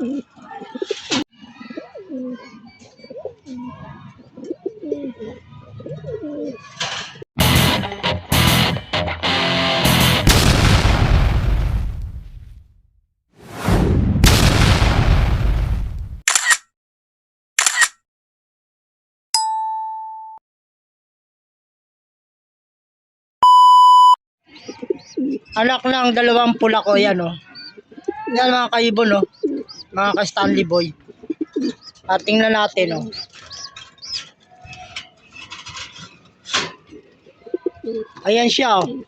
Mm-hmm. Anak ng dalawang pula ko, yan o. Yan mga kaibon o. Mga ka-Stanley Boy. At tingnan natin o. Ayan siya o.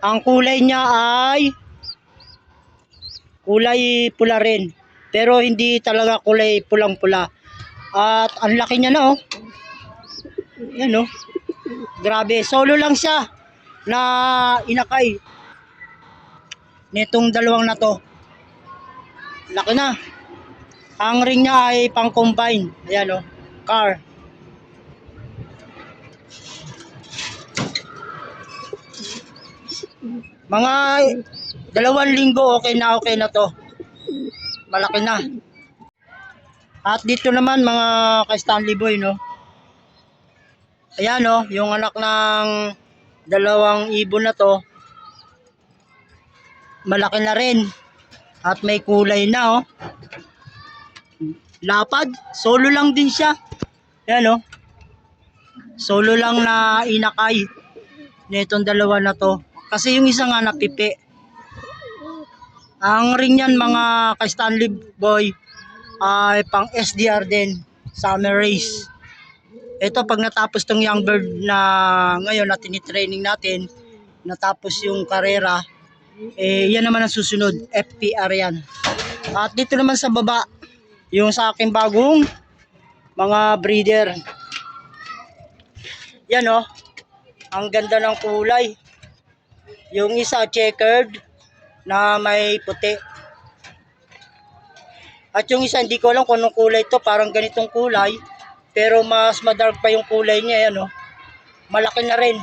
Ang kulay niya ay kulay pula rin. Pero hindi talaga kulay pulang-pula. At ang laki niya na oh. Yan oh. Grabe, solo lang siya na inakay nitong dalawang na to. Laki na. Ang ring niya ay pang combine. Ayan oh, car. Mga dalawang linggo okay na okay na to. Malaki na. At dito naman mga ka-Stanley Boy no. Ayan no, yung anak ng dalawang ibon na to. Malaki na rin. At may kulay na oh. Lapad, solo lang din siya. Ayan oh. Solo lang na inakay nitong dalawa na to. Kasi yung isa nga napipi. Ang ring yan mga ka-Stanley Boy ay pang SDR din. Summer race. Ito pag natapos tong young bird na ngayon na tinitraining natin, natapos yung karera, eh yan naman ang susunod, FPR yan. At dito naman sa baba, yung sa aking bagong mga breeder. Yan oh, ang ganda ng kulay. Yung isa checkered na may puti. At yung isa hindi ko alam kung anong kulay to, parang ganitong kulay. Pero mas madark pa yung kulay niya, yan oh. Malaki na rin.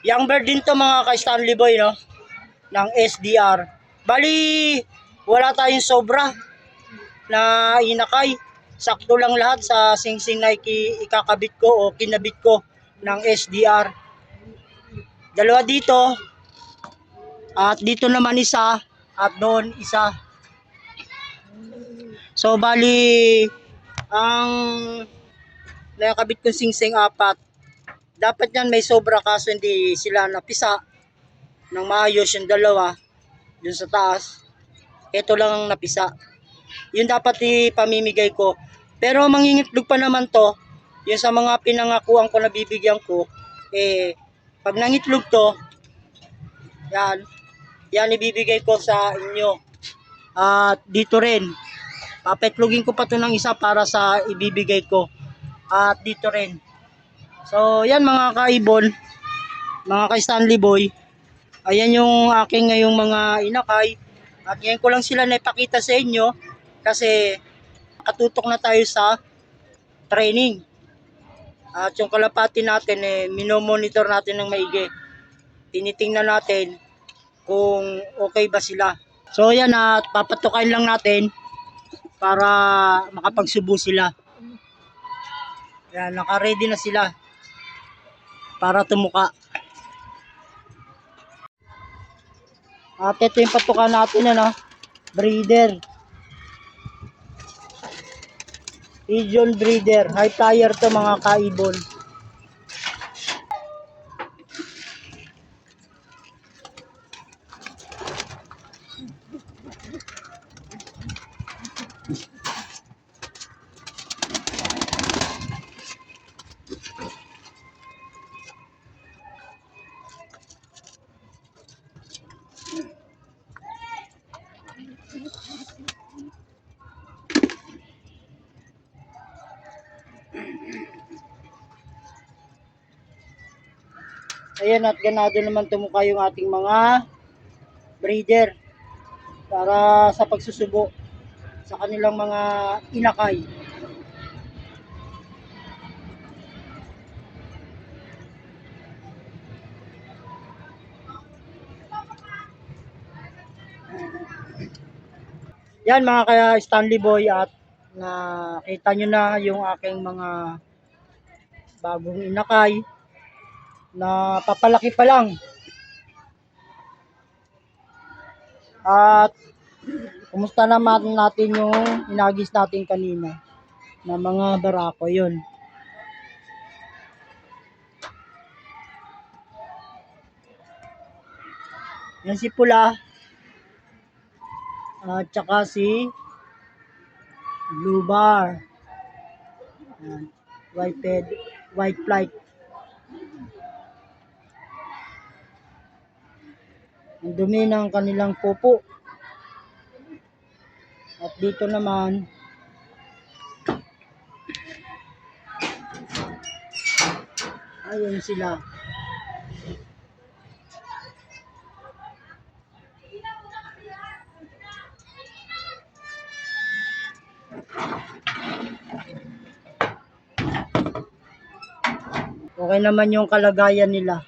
Young bird din to mga ka-Stanley Boy, no? Ng SDR. Bali, wala tayong sobra na inakay. Sakto lang lahat sa sing-sing na iki- ikakabit ko o kinabit ko ng SDR. Dalawa dito. At dito naman isa. At doon isa. So, bali, ang nakakabit ko sing-sing apat. Dapat yan may sobra kaso hindi sila napisa ng maayos yung dalawa dun sa taas. Ito lang ang napisa. Yun dapat ipamimigay ko. Pero mangingitlog pa naman to, yung sa mga pinangakuan ko na bibigyan ko, eh, pag nangitlog to, yan, yan ibibigay ko sa inyo. At dito rin, papetlugin ko pa to ng isa para sa ibibigay ko. At dito rin. So, yan mga kaibon, mga ka-Stanley Boy. Ayan yung aking ngayong mga inakay. At ngayon ko lang sila naipakita sa inyo kasi katutok na tayo sa training. At yung kalapati natin, eh, minomonitor natin ng maigi. Tinitingnan natin kung okay ba sila. So yan at papatukain lang natin para makapagsubo sila. Yan, naka-ready na sila para tumuka. At ito yung patuka natin, ano, breeder. Pigeon breeder. High flyer to mga kaibon. Ayan at ganado naman tumuka yung ating mga breeder para sa pagsusubo sa kanilang mga inakay. Yan mga kaya Stanley Boy at nakita nyo na yung aking mga bagong inakay na papalaki pa lang. At kumusta naman natin yung inagis natin kanina na mga barako yun. Yan si Pula. At saka si Blue Bar. White head, white flight. Ang dumi ng kanilang pupo. At dito naman, ayun sila. Okay naman yung kalagayan nila.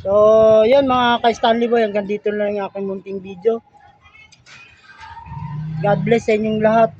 So, yun mga ka-Stanley Boy, hanggang dito na lang yung aking munting video. God bless sa inyong lahat.